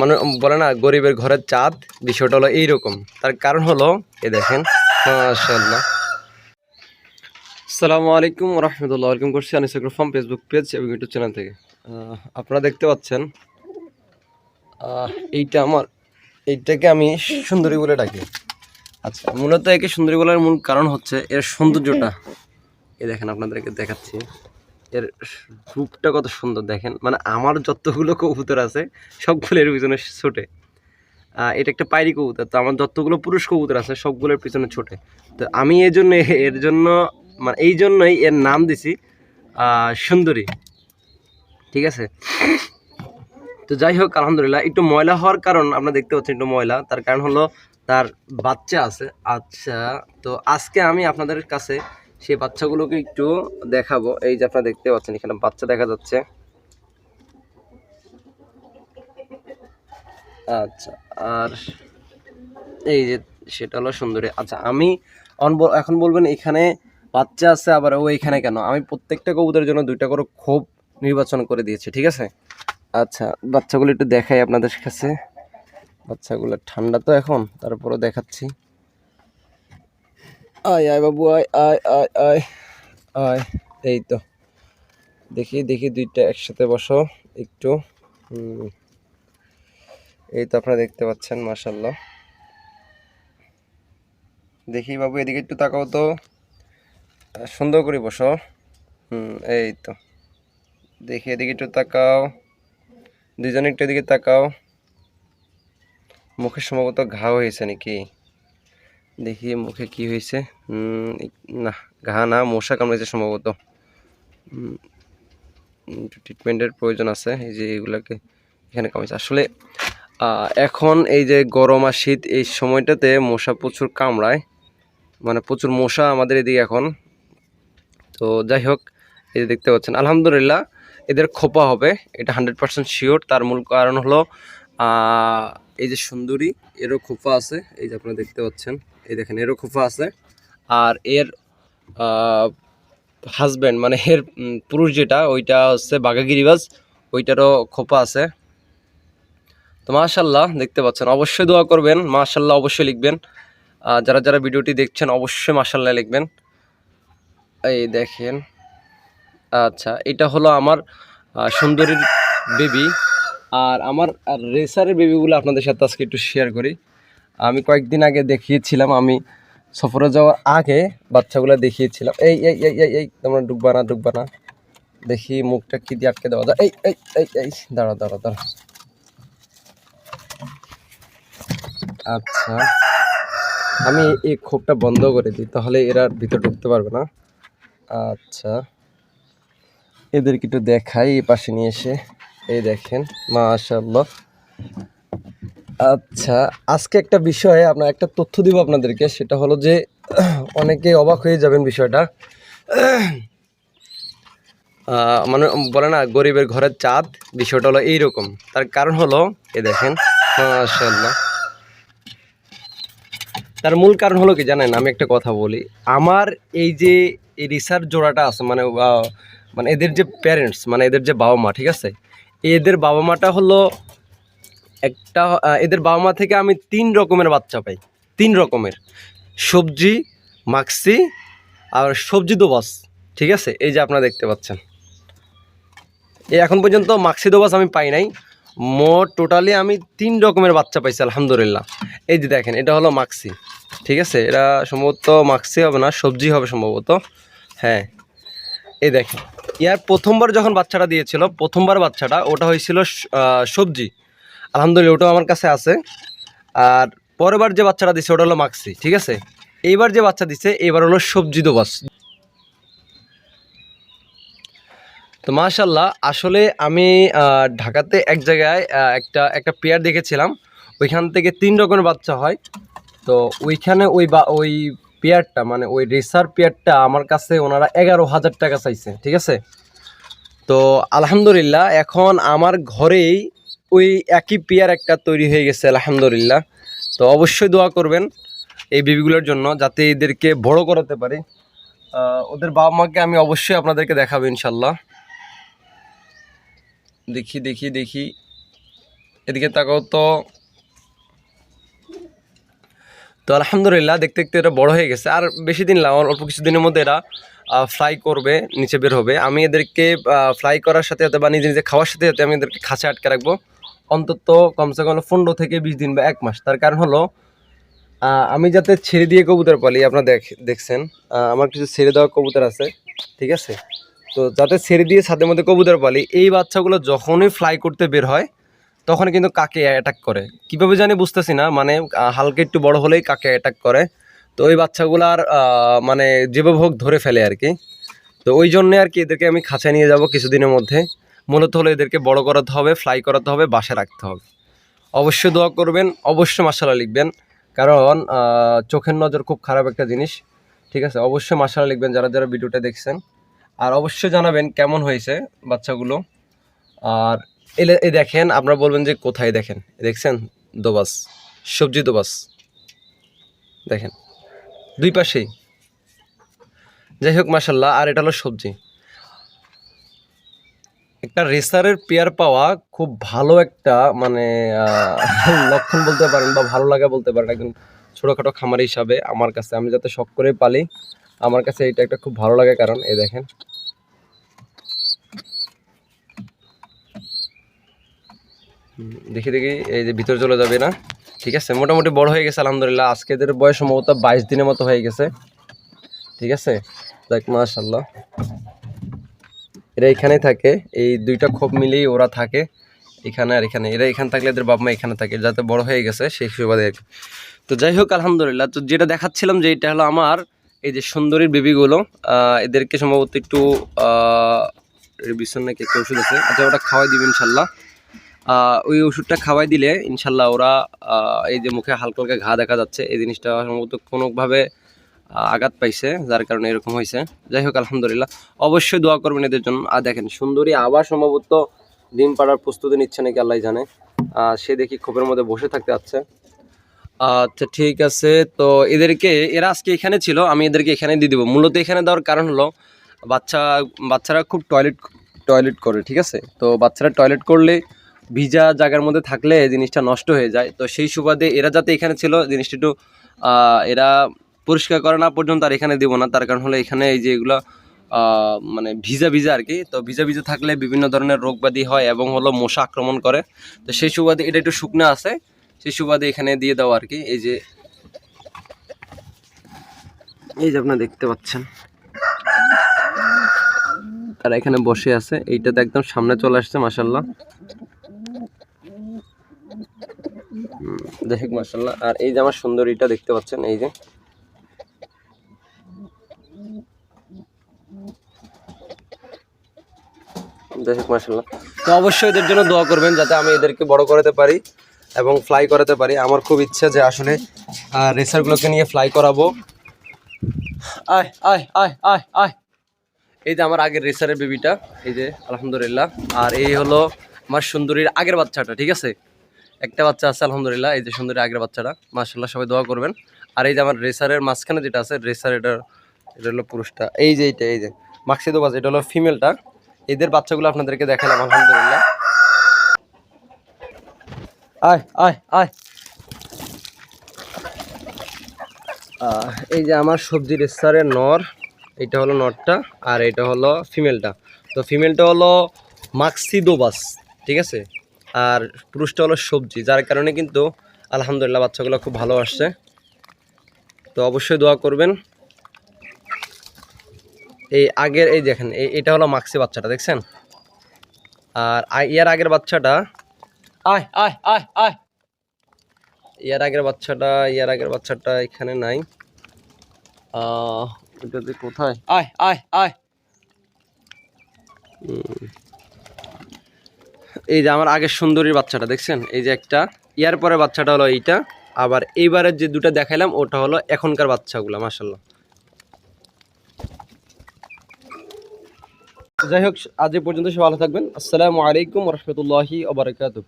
মানে বলে না, গরিবের ঘরের চাঁদ, বিষয়টা হলো এইরকম। তার কারণ হলো এ দেখেন মাশাল্লাহ আসসালামু আলাইকুম রহমতুল্লাহ ওয়েলকাম করছি আনিস ফার্ম ফেসবুক পেজ এবং ইউটিউব চ্যানেল থেকে। আপনারা দেখতে পাচ্ছেন এইটা আমার, এইটাকে আমি সুন্দরী বলে ডাকি। আচ্ছা মূলত একে সুন্দরী বলার মূল কারণ হচ্ছে এর সৌন্দর্যটা। এই দেখেন, আপনাদেরকে দেখাচ্ছি। এর রূপটা কত সুন্দর দেখেন। মানে আমার যতগুলো কবুতর আছে সবগুলো এর পিছনে ছোটে। এটা একটা পায়রি কবুতর, তো আমার যতগুলো পুরুষ কবুতর আছে, সবগুলোর পিছনে ছোটে। তো আমি এই জন্য, এর জন্য মানে এই জন্যই এর নাম দিছি সুন্দরী। ঠিক আছে? তো যাই হোক, আলহামদুলিল্লাহ, একটু ময়লা হওয়ার কারণ আপনারা দেখতে পাচ্ছেন একটু ময়লা। তার কারণ হলো, তার বাচ্চা আছে। আচ্ছা তো আজকে আমি আপনাদের কাছে সেই বাচ্চাগুলোকে একটু দেখাবো। এই যে আপনারা দেখতে পাচ্ছেন, এখানে বাচ্চা দেখা যাচ্ছে। আচ্ছা আর এই যে সেটা হলো সুন্দরী। আচ্ছা আমি এখন বলবেন এখানে বাচ্চা আছে, আবার ও এখানে কেন? আমি প্রত্যেকটা কবুতরের জন্য দুইটা করে খোপ নির্বাচন করে দিয়েছি, ঠিক আছে? আচ্ছা বাচ্চাগুলো একটু দেখাই আপনাদের কাছে। বাচ্চাগুলো ঠান্ডা তো এখন, তারপরও দেখাচ্ছি। আয় আয় বাবু, আয় আয় আয় আয় আয়। এই তো, দেখি দেখি দুইটা একসাথে বসো, একটু। এই তো আপনারা দেখতে পাচ্ছেন মাশাল্লাহ দেখি বাবু, এদিকে একটু তাকাও তো। সুন্দর করে বসো। হুম, এই তো। দেখি, এদিকে একটু তাকাও। দুজনে একটু এদিকে তাকাও। মুখে সম্ভবত ঘা হয়েছে নাকি? দেখি মুখে কি হয়েছে। না, ঘা না, মশা কামড়েছে সম্ভবত। ট্রিটমেন্টের প্রয়োজন আছে, এই যে এগুলাকে এখানে কামড়েছে আসলে এখন এই যে গরম আর শীত এই সময়টাতে মশা প্রচুর কামড়ায়। মানে প্রচুর মশা আমাদের এদিকে এখন। তো যাই হোক, এই যে দেখতে পাচ্ছেন, আলহামদুলিল্লাহ এদের খোপা হবে, এটা হান্ড্রেড পার্সেন্ট শিওর তার মূল কারণ হলো এই যে সুন্দরী, এরও খোপা আছে, এই যে আপনারা দেখতে পাচ্ছেন। এই দেখেন, এরও খোপা আছে। আর এর হাজব্যান্ড মানে এর পুরুষ যেটা, ওইটা হচ্ছে বাঘাগিরিবাজ, ওইটারও খোপা আছে। তো মাশাল্লাহ দেখতে পাচ্ছেন, অবশ্যই দোয়া করবেন মাশাল্লাহ অবশ্যই লিখবেন। যারা যারা ভিডিওটি দেখছেন, অবশ্যই মাশাল্লাহ লিখবেন। এই দেখেন আচ্ছা এটা হলো আমার সুন্দরীর বেবি। আর আমার রেসারের বেবিগুলো আপনাদের সাথে আজকে একটু শেয়ার করি। আমি কয়েকদিন আগে দেখিয়েছিলাম, আমি সফরে যাওয়ার আগে বাচ্চাগুলো দেখিয়েছিলাম। এই এই এই এই এই, তোমরা ডুববা না ডুববা না। দেখি মুখটা কি দিয়ে আটকে দেওয়া যায়। এই এই এই এই দাঁড়া দাঁড়া দাঁড়া আচ্ছা। আমি এই খোপটা বন্ধ করে দিই, তাহলে এরা ভিতরে ঢুকতে পারবে না। আচ্ছা। এদেরকে একটু দেখাই, এই পাশে নিয়ে এসে। এই দেখেন মা মাশাল্লাহ আচ্ছা আজকে একটা বিষয়ে আপনার একটা তথ্য দিব আপনাদেরকে, সেটা হলো যে অনেকে অবাক হয়ে যাবেন বিষয়টা। মানে বলে না, গরিবের ঘরের চাঁদ, বিষয়টা হলো এইরকম। তার কারণ হলো, এ দেখেন মাশাল্লাহ তার মূল কারণ হলো কি জানেন, আমি একটা কথা বলি। আমার এই যে এই রিসার্চ জোড়াটা আছে মানে মানে এদের যে প্যারেন্টস মানে এদের যে বাবা মা, ঠিক আছে? এদের বাবা মাটা হলো একটা এদের বাবা মা থেকে আমি তিন রকমের বাচ্চা পাই। তিন রকমের। সবজি, মাক্সি আর সবজি দোবাস, ঠিক আছে? এই যে আপনারা দেখতে পাচ্ছেন। এই এখন পর্যন্ত মাক্সি দোবাস আমি পাই নাই। মোট টোটালি আমি তিন রকমের বাচ্চা পাইছি, আলহামদুলিল্লাহ। এই যে দেখেন, এটা হলো মাক্সি, ঠিক আছে? এটা সম্ভবত মাক্সি হবে না, সবজি হবে সম্ভবত। হ্যাঁ এই দেখেন। ইয়ার প্রথমবার যখন বাচ্চাটা দিয়েছিল, প্রথমবার বাচ্চাটা, ওটা হয়েছিল সবজি। আলহামদুলিল্লাহ, ওটাও আমার কাছে আছে। আর পরেরবার যে বাচ্চাটা দিছে, ওটা হলো মাক্সি, ঠিক আছে? এইবার যে বাচ্চা দিছে এবার হলো সবজি দোবাস তো মাশাল্লাহ আসলে আমি ঢাকাতে এক জায়গায় একটা একটা পেয়ার দেখেছিলাম। ওইখান থেকে তিন রকমের বাচ্চা হয়। তো ওইখানে ওই বা, ওই পেয়ারটা মানে ওই রেসার পেয়ারটা আমার কাছে ওনারা এগারো হাজার টাকা চাইছে, ঠিক আছে? তো আলহামদুলিল্লাহ, এখন আমার ঘরেই ওই একই পেয়ার একটা তৈরি হয়ে গেছে, আলহামদুলিল্লাহ। তো অবশ্যই দোয়া করবেন এই বেবিগুলোর জন্য, যাতে এদেরকে বড় করাতে পারি। ওদের বাবা মাকে আমি অবশ্যই আপনাদেরকে দেখাবো ইনশাল্লাহ দেখি দেখি দেখি। এদিকে তাকাও তো। তো আলহামদুলিল্লাহ, দেখতে দেখতে এটা বড় হয়ে গেছে। আর বেশি দিন লাগবে অল্প কিছু দিনের মধ্যে এরা ফ্রাই করবে, নিচে বের হবে। আমি এদেরকে ফ্রাই করার সাথে সাথে বা নিজে নিজে খাওয়ার সাথে সাথে আমি এদেরকে খাঁচা আটকে রাখব। অন্তত কমসে কম পনেরো থেকে বিশ দিন বা এক মাস। তার কারণ হলো আমি যাতে ছেড়ে দিয়ে কবুতর পালি, আপনারা দেখ, দেখছেন আমার কিছু ছেড়ে দেওয়া কবুতর আছে, ঠিক আছে? তো যাতে ছেড়ে দিয়ে ছাদের মধ্যে কবুতর পালি, এই বাচ্চাগুলো যখনই ফ্লাই করতে বের হয় তখন কিন্তু কাকে অ্যাটাক করে। কীভাবে জানি বুঝতেছি না মানে হালকা একটু বড় হলেই কাকে অ্যাটাক করে। তো ওই বাচ্চাগুলার মানে জীবভোগ ধরে ফেলে আর কি। তো ওই জন্যে আর কি এদেরকে আমি খাঁচায় নিয়ে যাব কিছুদিনের মধ্যে। মূলত হলো এদেরকে বড় করাতে হবে ফ্লাই করাতে হবে বাসা রাখতে হবে। অবশ্যই দোয়া করবেন, অবশ্যই মাসালা লিখবেন। কারণ চোখের নজর খুব খারাপ একটা জিনিস। ঠিক আছে? অবশ্যই মাসালা লিখবেন যারা যারা ভিডিওটা দেখছেন। আর অবশ্যই জানাবেন কেমন হয়েছে বাচ্চাগুলো। আর এলে এ দেখেন, আপনারা বলবেন যে কোথায় দেখেন? দেখছেন? দোবাস, সবজি দোবাস। দেখেন? দুই পাশেই। যাই হোক মাসাল্লাহ আর এটা হলো সবজি। একটা রেসারের পেয়ার পাওয়া খুব ভালো একটা মানে লক্ষণ বলতে পারেন বা ভালো লাগা বলতে পারেন একজন ছোটোখাটো খামার হিসাবে আমার কাছে। আমি যাতে শখ করে পালি, আমার কাছে এটা একটা খুব ভালো লাগে কারণ এই দেখেন। দেখি দেখি, এই যে ভিতরে চলে যাবে না? ঠিক আছে, মোটামুটি বড় হয়ে গেছে, আলহামদুলিল্লাহ। আজকে এদের বয়স সম্ভবত বাইশ দিনের মতো হয়ে গেছে। ঠিক আছে? দেখ মাশাল্লাহ এরা এখানেই থাকে। এই দুইটা খোপ মিলেই ওরা থাকে। এখানে আর এখানে। এরা এখানে থাকলে এদের বাবা মা এখানে থাকে, যাতে বড় হয়ে গেছে সেই সুবাদে তো যাই হোক, আলহামদুলিল্লাহ। তো যেটা দেখাচ্ছিলাম যে এটা হলো আমার এই যে সুন্দরীর বেবিগুলো এদেরকে সম্ভবত একটু এর নাকি একটা ওষুধ আছে। আচ্ছা ওটা খাওয়াই দিবে ইনশাল্লাহ। ওই ওষুধটা খাওয়াই দিলে ইনশাল্লাহ ওরা এই যে মুখে হালকা হালকা ঘা দেখা যাচ্ছে। এই জিনিসটা সম্ভবত কোনোভাবে আঘাত পাইছে, যার কারণে এরকম হয়েছে যাই হোক, আলহামদুলিল্লাহ। অবশ্যই দোয়া করবেন এদের জন্য। আর দেখেন, সুন্দরী আবার সম্ভবত ডিম পাড়ার প্রস্তুতি নিচ্ছে নাকি আল্লাহ জানে। সে দেখি খোপের মধ্যে বসে থাকতে যাচ্ছে। আচ্ছা ঠিক আছে। তো এদেরকে, এরা আজকে এখানে ছিল, আমি এদেরকে এখানে দিয়ে দেবো। মূলত এখানে দেওয়ার কারণ হলো, বাচ্চা, বাচ্চারা খুব টয়লেট টয়লেট করে, ঠিক আছে? তো বাচ্চারা টয়লেট করলে ভিজা জায়গার মধ্যে থাকলে জিনিসটা নষ্ট হয়ে যায়। তো সেই সুবাদে এরা যাতে এখানে ছিল, জিনিসটা একটু এরা পরিষ্কার করে না পর্যন্ত আর এখানে দিব না। তার কারণ হলো এখানে এই যে এগুলো আহ, মানে ভিজা ভিজা আর কি। তো ভিজা ভিজা থাকলে বিভিন্ন ধরনের রোগ ব্যাধি হয় এবং হলো মশা আক্রমণ করে। তো সেই সুবাদে এটা একটু শুকনো আছে সেই সুবাদে এখানে দিয়ে দেওয়া আর কি। এই যে এই যে আপনারা দেখতে পাচ্ছেন। তারা এখানে বসে আছে। এইটাতে একদম সামনে চলে আসছে মাসাল্লাহ দেখেন মাসাল্লাহ আর এই যে আমার সুন্দরীটা দেখতে পাচ্ছেন এই যে। যাই হোক মাসাল্লাহ তো অবশ্যই এদের জন্য দোয়া করবেন যাতে আমি এদেরকে বড় করাতে পারি এবং ফ্লাই করাতে পারি। আমার খুব ইচ্ছা যে আসলে রেসারগুলোকে নিয়ে ফ্লাই করাবো। আয় আয় আয় আয় আয়। এই যে আমার আগের রেসারের বেবিটা এই যে আলহামদুলিল্লাহ। আর এই হলো আমার সুন্দরীর আগের বাচ্চাটা ঠিক আছে? একটা বাচ্চা আছে আলহামদুলিল্লাহ এই যে সুন্দরীর আগের বাচ্চাটা। মার্শাল্লাহ সবাই দোয়া করবেন। আর এই যে আমার রেসারের মাঝখানে যেটা আছে রেসার এটা এটা হলো পুরুষটা। এই যে এইটা এই যে মাক্সিদো বাজ এটা হলো ফিমেলটা এদের বাচ্চাগুলো আপনাদেরকে দেখালাম, আলহামদুলিল্লাহ। আয় আয় আয়। এই যে আমার সবজি রেসারের নর, এটা হলো নরটা আর এটা হলো ফিমেলটা। তো ফিমেলটা হলো মাক্সিদোবাস ঠিক আছে? আর পুরুষটা হলো সবজি, যার কারণে কিন্তু আলহামদুলিল্লাহ বাচ্চাগুলো খুব ভালো আসছে। তো অবশ্যই দোয়া করবেন। এই আগের এই দেখেন এটা হলো মাক্সি বাচ্চাটা দেখছেন? আর ইয়ার আগের বাচ্চাটা আয় আয় আয় আয়। ইয়ার আগের বাচ্চাটা ইয়ার আগের বাচ্চাটা এখানে নাই। এটাতে কোথায়? আয় আয় আয়। এই যে আমার আগের সুন্দরীর বাচ্চাটা দেখছেন? এই যে একটা ইয়ার পরে বাচ্চাটা হলো এইটা। আবার এইবারের যে দুটো দেখাইলাম ওটা হলো এখনকার বাচ্চাগুলো মাসাল্লাহ যাই হোক আজ পর্যন্ত ভালো থাকবেন। আসসালামু আলাইকুম রহমতুল্লাহি ওবরাকাতুহ